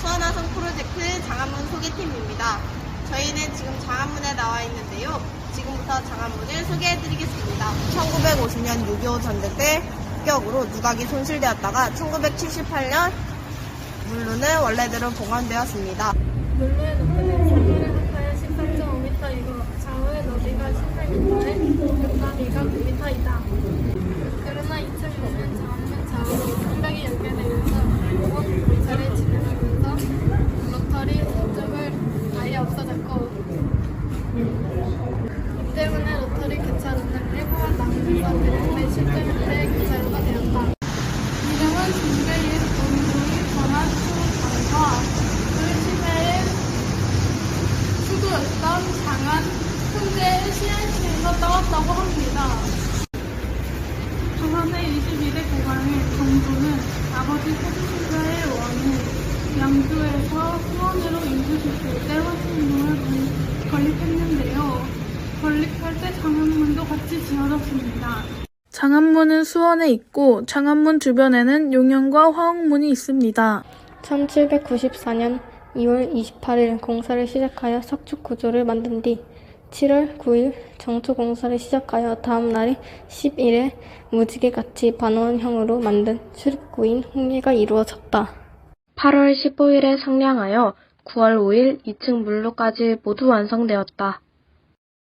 수원화성 프로젝트 장안문 소개팀입니다. 저희는 지금 장안문에 나와 있는데요. 지금부터 장안문을 소개해드리겠습니다. 1950년 6.25 전쟁 때 격으로 누각이 손실되었다가 1978년 물루는 원래대로 봉헌되었습니다. 물루의 높이는 상류의 한파에 18.5m이고 좌우의 너비가 18m에 육나비가 9m이다. 때문에 로터리 개차로는 일부가 남으면서 그랜드 실제문대 교차로가 되었다. 이름은 중대의 본부의 전환 수방과 그 시대의 수도였던 장안 현재 CIC에서 따왔다고 합니다. 조선의 22대 국왕의 정조는 아버지 세종대의 원후 양주에서 수원으로 인도시킬 때 화신문을 건립했는데요. 건립할 때 장안문도 같이 지어졌습니다. 장안문은 수원에 있고 장안문 주변에는 용현과 화옥문이 있습니다. 1794년 2월 28일 공사를 시작하여 석축 구조를 만든 뒤 7월 9일 정초 공사를 시작하여 다음 날인 10일에 무지개같이 반원형으로 만든 출입구인 홍리가 이루어졌다. 8월 15일에 상량하여 9월 5일 2층 물로까지 모두 완성되었다.